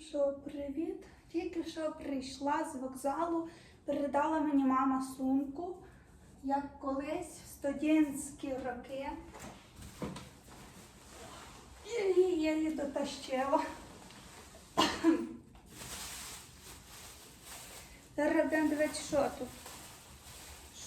Що привіт! Тільки що прийшла з вокзалу, передала мені мама сумку, як колись в студентські роки. І я її дотащила. Зараз будемо дивитися, що тут.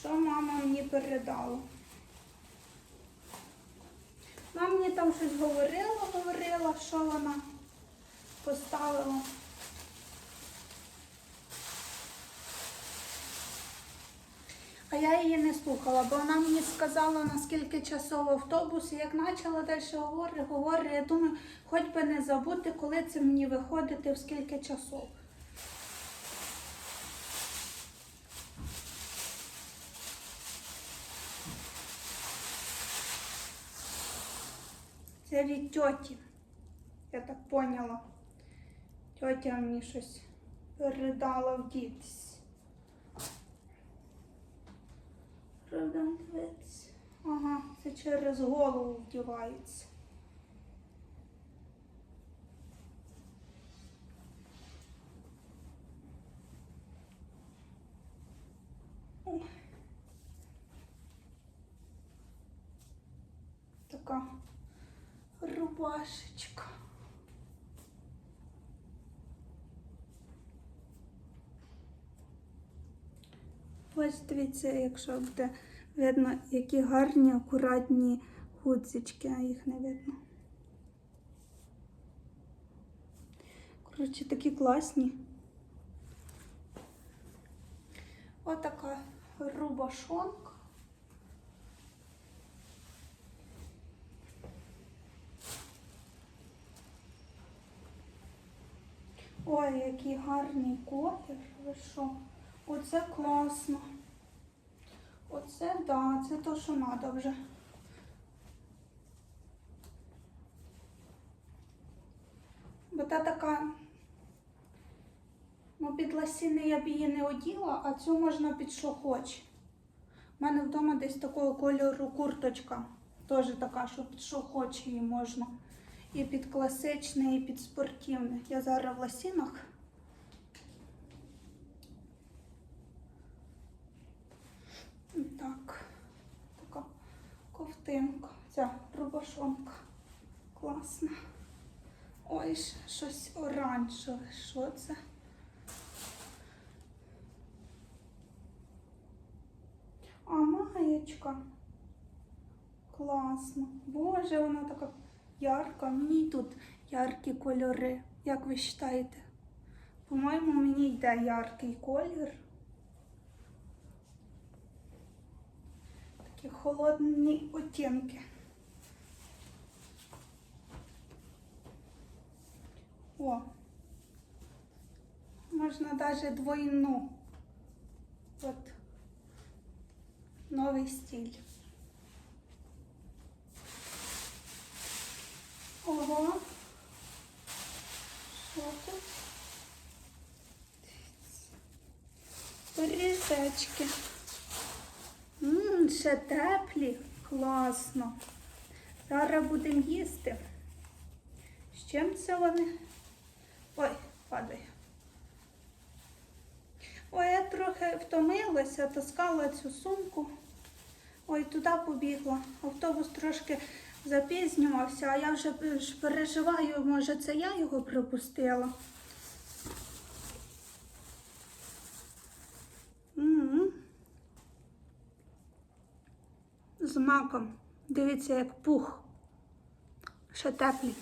Що мама мені передала. Мама мені там щось говорила, говорила, що вона поставила. А я її не слухала, бо вона мені сказала, наскільки часов автобус, і як почала далі говорити, говорити, я думаю, хоч би не забути, коли це мені виходити, в скільки часов. Це від тьоті. Я так поняла. Тьотя мені щось передала. Правда, дивиться. Ага, це через голову вдівається. Така рубашечка. Ось дивіться, якщо буде видно, які гарні, акуратні гудзички, а їх не видно. Коротше, такі класні. Отака рубашонка. Ой, який гарний колір. Ви що? Оце класно. Оце да, це то, що треба вже. Бо та така, ну, під ласіни я б її не оділа, а цю можна під що хоч. У мене вдома десь такого кольору курточка. Теж така, що під що хоч її можна. І під класичне, і під спортивне. Я зараз в ласінах. Так, така ковтинка, ця рубашонка. Класна. Ой, щось оранжеве. Що це? А маєчка. Класно. Боже, вона така ярка. Мені тут яркі кольори. Як ви вважаєте? По-моєму, мені йде яркий колір. Такі холодні оттінки. О, можна навіть двойну. От новий стиль. Ого. Що тут? Порізечки. Ммм, ще теплі. Класно. Зараз будемо їсти. З чим це вони? Ой, падає. Ой, я трохи втомилася, таскала цю сумку. Ой, туди побігла. Автобус трошки запізнювався, а я вже переживаю, може це я його пропустила. З маком. Дивіться, як пух. Ще теплий.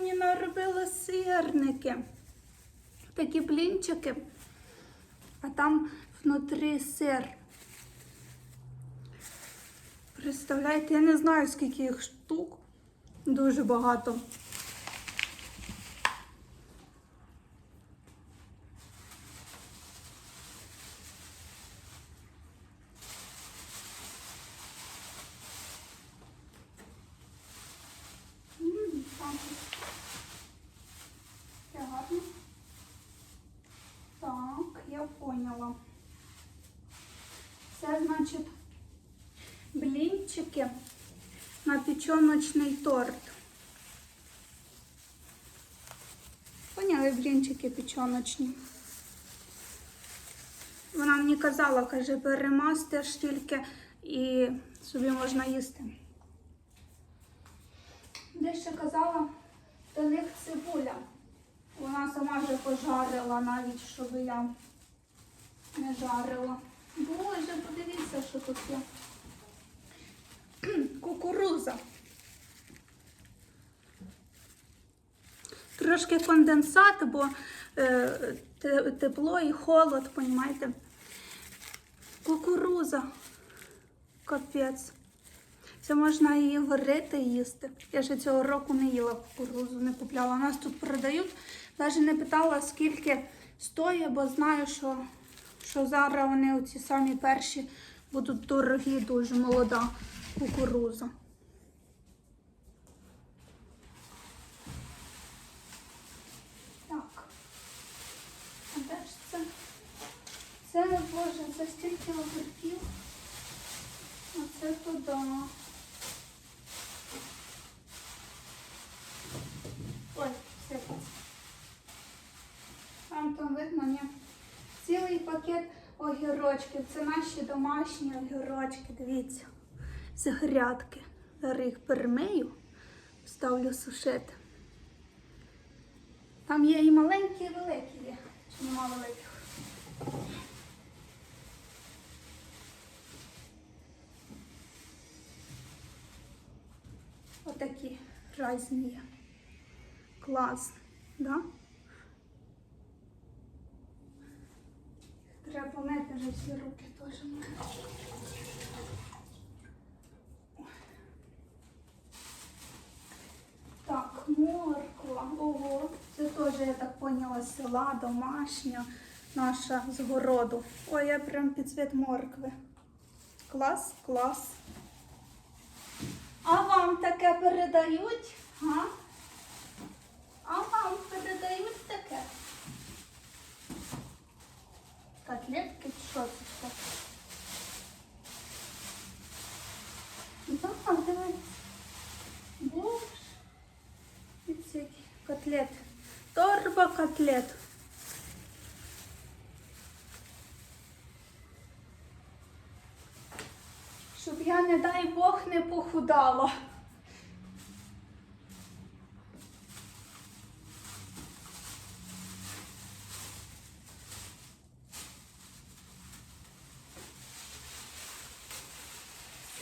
мені наробила сирники. Такі блінчики, а там внутрі сир. Представляєте, я не знаю, скільки їх штук. Дуже багато. Thank you. Поняла. Це значить блінчики на печеночний торт. Поняли блінчики печеночні. Вона мені казала, каже, перемастиш тільки і собі можна їсти. Де ще казала, до них цибуля. Вона сама вже пожарила навіть, щоб я не жарила. Боже, подивіться, що тут є. Кукуруза. Трошки конденсат, бо е, тепло і холод, понімаєте? Кукуруза. Капець. Це можна її варити і їсти. Я ще цього року не їла кукурузу, не купляла. Нас тут продають. Навіть не питала, скільки стоїть, бо знаю, що, що зараз вони оці самі перші будуть дорогі, дуже молода кукуруза. Так. А де ж це? Це, боже, це стільки огірків. Оце туди. Ой, сипеться. Вам там видно, ні? Пакет огірочків. Це наші домашні огірочки, дивіться. З грядки. Зараз їх перемию, ставлю сушити. Там є і маленькі, і великі є. Чи нема великих? Отакі різні є. Клас, да? Треба помити вже всі руки теж. Так, морква. Ого, це теж, я так поняла, села, домашня наша з городу. Ой, я прям під цвіт моркви. Клас, клас. А вам таке передають? А? А вам передають таке? Котлетки таке? Да, дивись. Боже. Дивіться, які котлет. Торба котлет. Щоб я, не дай Бог, не похудала.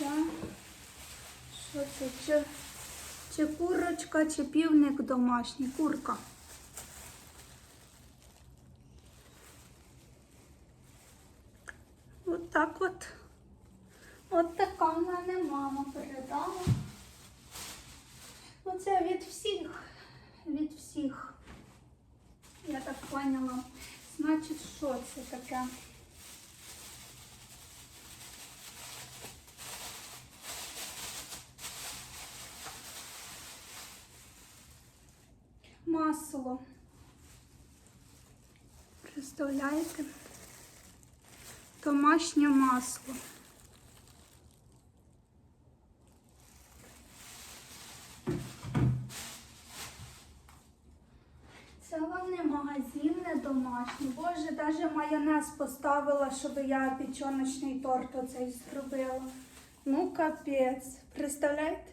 Це, що це? Чи, чи курочка, чи півник домашній? Курка. От так от. От така в мене мама передала. Ну це від всіх. Від всіх. Я так поняла. Значить, що це таке? Масло. Представляєте? Домашнє масло. Це вам не магазин, не домашній. Боже, навіть майонез поставила, щоб я печеночний торт оцей зробила. Ну, капець. Представляєте?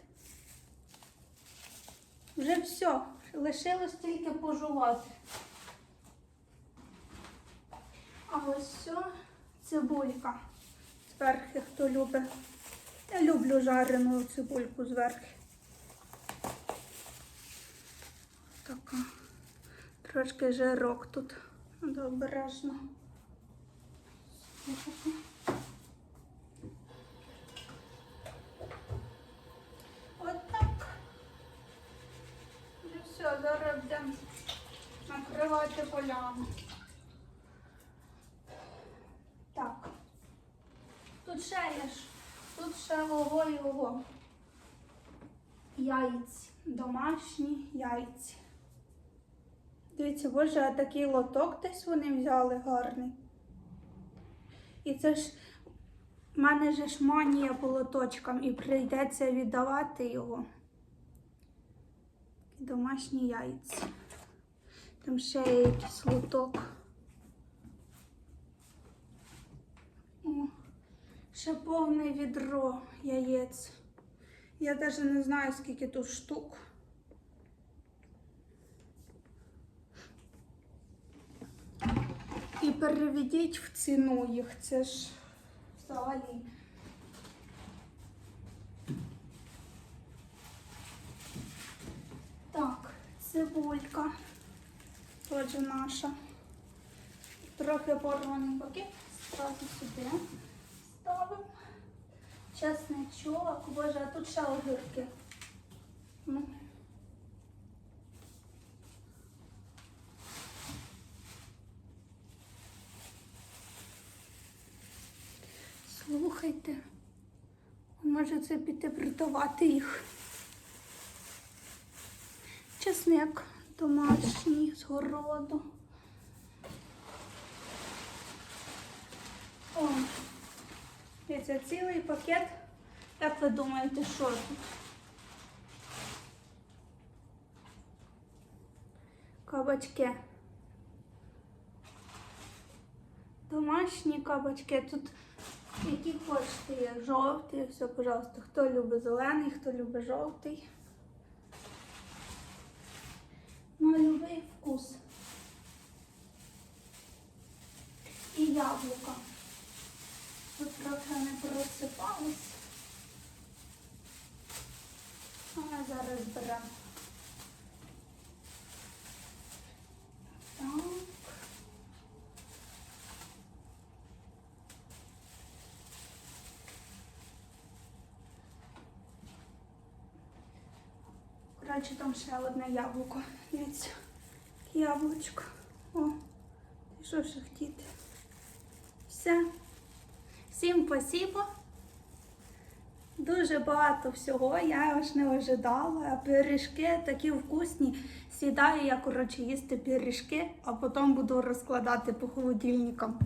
Вже все. Лишилось тільки пожувати. А ось все цибулька. Зверхи, хто любить. Я люблю жарену цибульку зверху. Така. Трошки жирок тут. Треба обережно. От так. І все, зараз будемо накривати поляну. Так. Тут ще є. Тут ще ого і ого. яйць. Домашні яйці. Дивіться, боже, а такий лоток десь вони взяли гарний. І це ж в мене же ж манія по лоточкам і прийдеться віддавати його. Домашні яйця. Там ще є якийсь лоток. О, ще повне відро яєць. Я навіть не знаю, скільки тут штук. І переведіть в ціну їх. Це ж взагалі. Так, цибулька. Теж наша. Трохи порваний пакет. Зразу сюди ставимо. Чесничок. Боже, а тут ще огірки. Ну. Слухайте, може це піти притувати їх. Чесник домашній з городу. О, це цілий пакет. Як ви думаєте, що тут? Кабачки. Домашні кабачки. Тут які хочете є. Жовтий, все, пожалуйста. Хто любить зелений, хто любить жовтий. На любий вкус. І яблука. Тут трохи не просипались. А ми зараз беремо. Так. Коротше, там ще одне яблуко. Дивіться, яблучко. О, що ще хотіти? Все. Всім спасибо. Дуже багато всього, я аж не ожидала. Пиріжки такі вкусні. Сідаю я, коротше, їсти пиріжки, а потім буду розкладати по холодильникам.